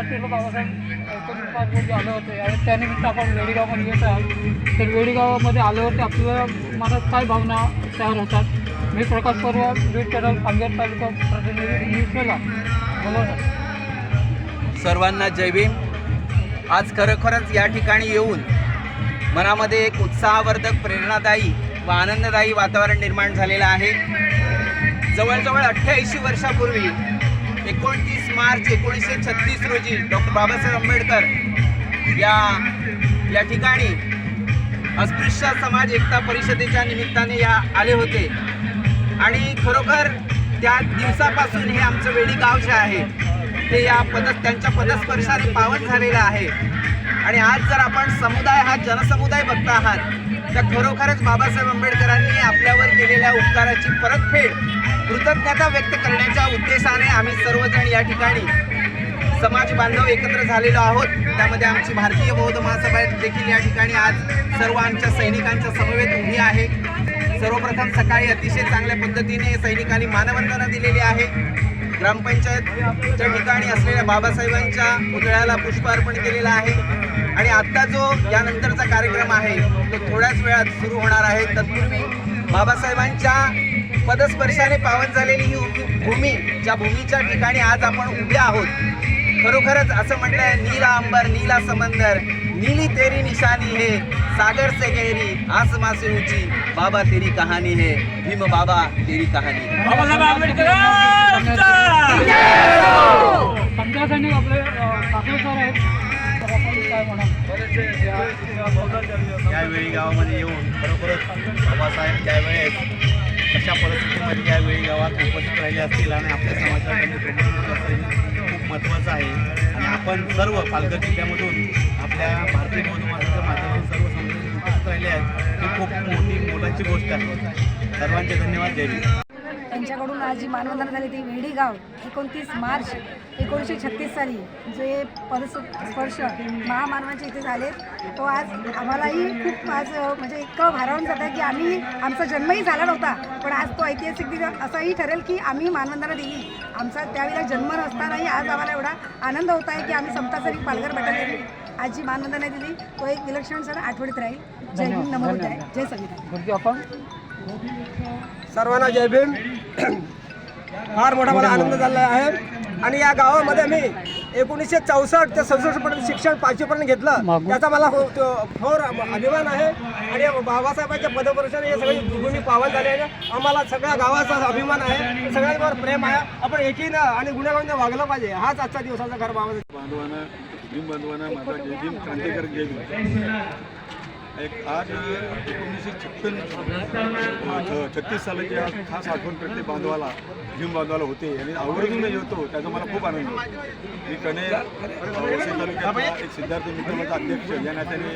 त्यासाठी लोक बाबासाहेब आले होते. आणि त्यानिमित्त आपण वेडीगावमध्ये येत आहोत. तर वेडीगावामध्ये आल्यावरती आपल्या मनात काय भावना तयार होतात? मी प्रकाश पर्व बीड चॅनल पालघर तालुका प्रतिनिधी न्यूज केला सर्वांना जय भीम. आज खरोखरच या ठिकाणी येऊन मनामध्ये एक उत्साहवर्धक प्रेरणादायी व आनंददायी वातावरण निर्माण झालेलं आहे. जवळजवळ अठ्ठ्याऐंशी वर्षापूर्वी एकोणतीस मार्च एकोणीसशे छत्तीस रोजी डॉक्टर बाबासाहेब आंबेडकर या या ठिकाणी अस्पृश्य समाज एकता परिषदेच्या निमित्ताने या आले होते. आणि खरोखर त्या दिवसापासून हे आमचं वेडी गाव जे आहे ते या पद त्यांच्या पदस्पर्शाने पावन झालेलं आहे. आणि आज जर आपण समुदाय हा जनसमुदाय बघता आहात तर खरोखरच बाबासाहेब आंबेडकरांनी आपल्यावर केलेल्या उपकाराची परतफेड कृतज्ञता व्यक्त करण्याच्या उद्देशाने आम्ही सर्वजण या ठिकाणी समाज बांधव एकत्र झालेलो आहोत. त्यामध्ये आमची भारतीय बौद्ध महासभा देखील या ठिकाणी आज सर्व आमच्या सैनिकांच्या समवेत उभी आहे. सर्वप्रथम सकाळी अतिशय चांगल्या पद्धतीने सैनिकांनी मानवंदना दिलेली आहे. ग्रामपंचायतच्या ठिकाणी असलेल्या बाबासाहेबांच्या पुतळ्याला पुष्पार्पण केलेलं आहे. आणि आत्ता जो यानंतरचा कार्यक्रम आहे तो थोड्याच वेळात सुरू होणार आहे. तत्पूर्वी बाबासाहेबांच्या पदस्पर्शाने पावन झालेली ही भूमी ज्या भूमीच्या ठिकाणी आज आपण उभे आहोत खरोखरच असं म्हटलंय नीला अंबर नीला समंदर नीली तेरी निशानी है सागर से गहरी आसमां से ऊंची बाबा तेरी कहानी है भीम बाबा तेरी कहानी है. समजा सैनिक आपले ठाकरे सर आहेत तर आपण काय म्हणाल यावेळी गावामध्ये येऊन खरोखरच बाबासाहेब त्यावेळेस अशा परिस्थितीमध्ये यावेळी गावात उपस्थित राहिले असतील आणि आपल्या समाजाला असेल खूप महत्त्वाचं आहे. आणि आपण सर्व पालघर जिल्ह्यामधून आपल्या भारतीय बौद्ध माध्यमातून सर्व समाजात उपस्थित राहिले आहेत. ही खूप मोठी मोलाची गोष्ट आहे. सर्वांचे धन्यवाद. जय त्यांच्याकडून आज जी मानवंदना झाली ती वेडी गाव एकोणतीस मार्च एकोणीसशे छत्तीस साली जे परस स्पर्श महामानवाचे इथे झाले. तो आज आम्हालाही खूप आज म्हणजे इतकं भारावून जातं की आम्ही आमचा जन्मही झाला नव्हता पण आज तो ऐतिहासिक दिवस असाही ठरेल की आम्ही मानवंदना दिली. आमचा त्यावेळेला जन्म नसतानाही आज आम्हाला एवढा आनंद होत आहे की आम्ही समता सरी पालघर बटालियन आज जी मानवंदना दिली तो एक विलक्षण सण आठवणीत राहील. जय भीम नमो जय संविधान गुरुजी आपण सर्वांना जय भीम. फार मोठा मला आनंद झाला आहे. आणि या गावामध्ये मी एकोणीसशे चौसष्ट ते सदुसष्टपर्यंत शिक्षण पाचवीपर्यंत घेतलं. त्याचा मला हो- तो फार अभिमान आहे. आणि बाबासाहेबांच्या पदपरिषद हे सगळी भूमी पावन झाले आहे. आम्हाला सगळ्या गावाचा अभिमान आहे. सगळ्यांवर प्रेम आहे. आपण एकीनं आणि गुन्हेगारांना वागलं पाहिजे. हाच आजच्या दिवसाचा घर बाबा बांधवांना भीम बांधवांना माझा जय भीम क्रांतिकारक जय भीम. एक आज एकोणीसशे छप्पन छत्तीस सालाची आज खास आठवण प्रत्येक बांधवाला भीम बांधवाला होते आणि आवर्जून येतो त्याचा मला खूप आनंद आहे मी कणे वसई तालुक्यातला एक सिद्धार्थ मित्र माझा अध्यक्ष या नात्याने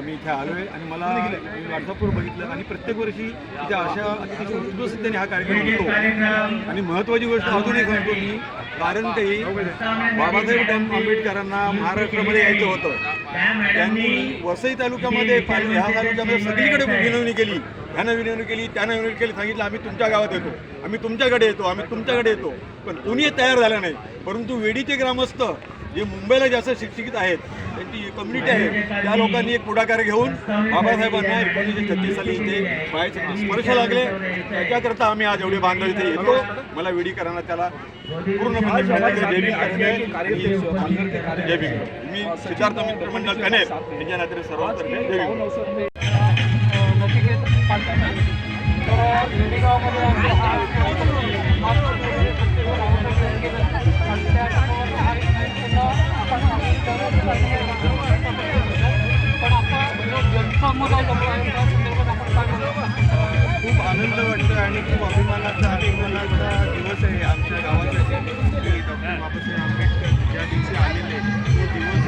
मी इथे आलो आहे आणि मला मी बघितलं आणि प्रत्येक वर्षी इथे अशा अतिशय उत्कृष्टतेने हा कार्यक्रम होतो. आणि महत्त्वाची गोष्ट अजून एक सांगतो मी कारण ते बाबासाहेब डॅम आंबेडकरांना महाराष्ट्रामध्ये यायचं होतं. त्यांनी वसई तालुक्यामध्ये पाल- ह्या तालुक्यामध्ये सगळीकडे विनवणी केली. ह्यानं विनवणी केली त्यानं विनवणी केली सांगितलं आम्ही तुमच्या गावात येतो. आम्ही तुमच्याकडे येतो आम्ही तुमच्याकडे येतो. पण कोणी तयार झालं नाही. परंतु वेडीचे ग्रामस्थ जे मुंबईला जास्त शिक्षित आहेत त्यांची कम्युनिटी आहे त्या लोकांनी एक पुढाकार घेऊन बाबासाहेबांना एकोणीसशे छत्तीस साली इथे पायाचे स्पर्श लागले. त्याच्याकरता आम्ही आज एवढे बांधव इथे येतो. मला वेडीकरांना त्याला पूर्णपणे जय भीम. मी सिद्धार्थ मित्र मंडळ कनेर यांच्या नात्याने सर्वांतर्फे जय भीम तर लेडीगावमध्ये आमचे हा पण आता जनसमुदाय जमला आहे त्या संदर्भात आपण काय खूप आनंद वाटतो आणि खूप अभिमानाचा अभिमानाचा दिवस आहे आमच्या गावाचा. की डॉक्टर बाबासाहेब आंबेडकर ज्या दिवशी आलेले तो दिवस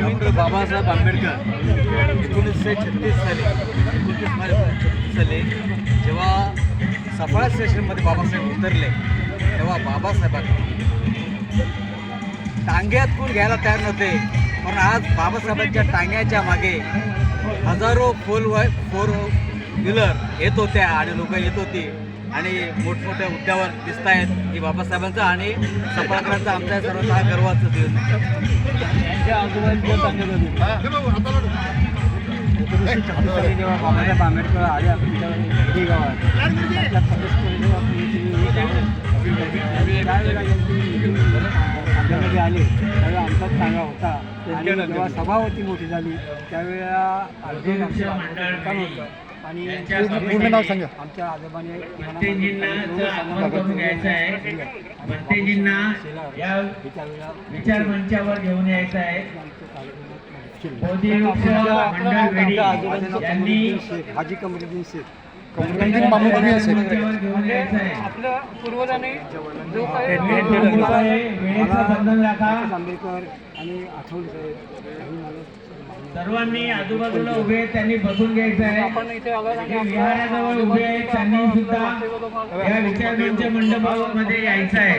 डॉक्टर बाबासाहेब आंबेडकर एकोणीसशे छत्तीस साली एकोणतीस मार्च छत्तीस साली जेव्हा सफाळा स्टेशनमध्ये बाबासाहेब उतरले तेव्हा बाबासाहेबांना टांग्यात कोण घ्यायला तयार नव्हते पण आज बाबासाहेबांच्या टांग्याच्या मागे हजारो फोर व फोर व्हीलर येत होत्या आणि लोक येत होती. आणि मोठमोठ्या मुद्द्यावर दिसत आहेत की बाबासाहेबांचा आणि सफाळकरांचा आमच्या सर्वांचा हा गर्वाचं दिवस जेव्हा बाबासाहेब आंबेडकर आले आपल्या गावात. आपल्या प्रदेश त्यावेळेला आमच्यामध्ये आले. त्यावेळेला आमचाच सांगा होता. आणि जेव्हा सभा होती मोठी झाली त्यावेळेला अर्जुन आमचं होतं. आणि पूर्ण नाव सांगा. आमच्या आजोबाने विचार मंचावर घेऊन यायचं आहे. हाजी कमरुद्दीन शेख आपल्या पूर्वजांनी जो काही आंबेडकर आणि आठवले साहेब सर्वांनी आजूबाजूला उभे आहेत त्यांनी बसून घ्यायचं आहे. विहाराजवळ उभे आहेत त्यांनी सुद्धा या विचार मंच मंडपामध्ये यायचं आहे.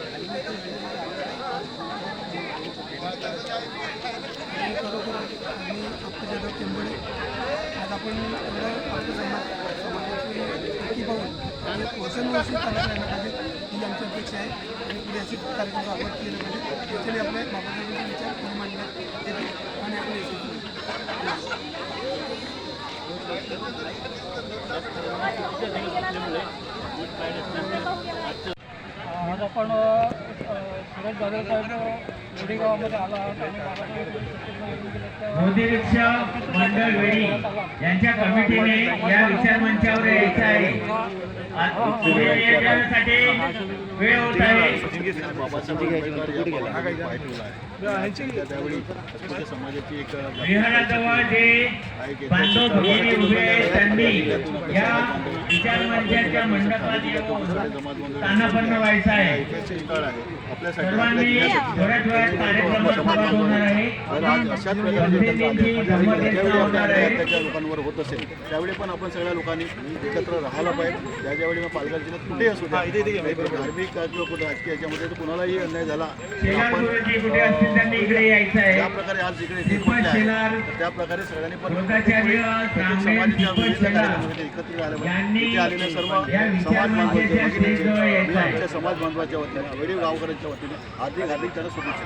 आपल्याला खेडेगावमध्ये असल्यामुळे स्वागत करतो आज आपण एवढं आपल्या समाज समाजाची एकी पाहून आणि वर्षानुवर्षी चालत राहिलं पाहिजे ही आमची अपेक्षा आहे आणि पुढे असे कार्यक्रम आपण केले पाहिजे याच्याने आपल्या बाबासाहेबांचे विचार पुढे मांडण्यात येतील आणि आपण यशस्वी होऊ. आज आपण अ, सुरेश बाजार साहेब आला मोदी रिक्षा मंडळ वेळी यांच्या कमिटीने या विचार मंचावर यायचं आहे. वेळ होत आहे. समाजाची एक विहाराजवळ जे बांधव भगिनी उभे त्यांनी या विचार मंचाच्या मंडपात येऊन स्थानापन्न व्हायचं आहे सर्वांनी थोड्याच वेळात कार्यक्रम सुरुवात होणार आहे होणार त्याच्या लोकांवर होत असेल त्यावेळी पण आपण सगळ्या लोकांनी एकत्र राहायला पाहिजे ज्या ज्यावेळी मग पालघर जिल्ह्यात कुठेही असू द्या धार्मिक किंवा कुठं राजकीय याच्यामध्ये कुणालाही अन्याय झाला आपण कुठे ज्या प्रकारे आज इकडे त्या प्रकारे सगळ्यांनी पण योगाचार्य रामदेव दीपक आले यांनी या विचार समाज मंचाच्या स्टेजजवळ आहे. समाज बांधवाच्या वतीने वेळीव गावकऱ्यांच्या वतीने हार्दिक हार्दिक त्यांना शुभेच्छा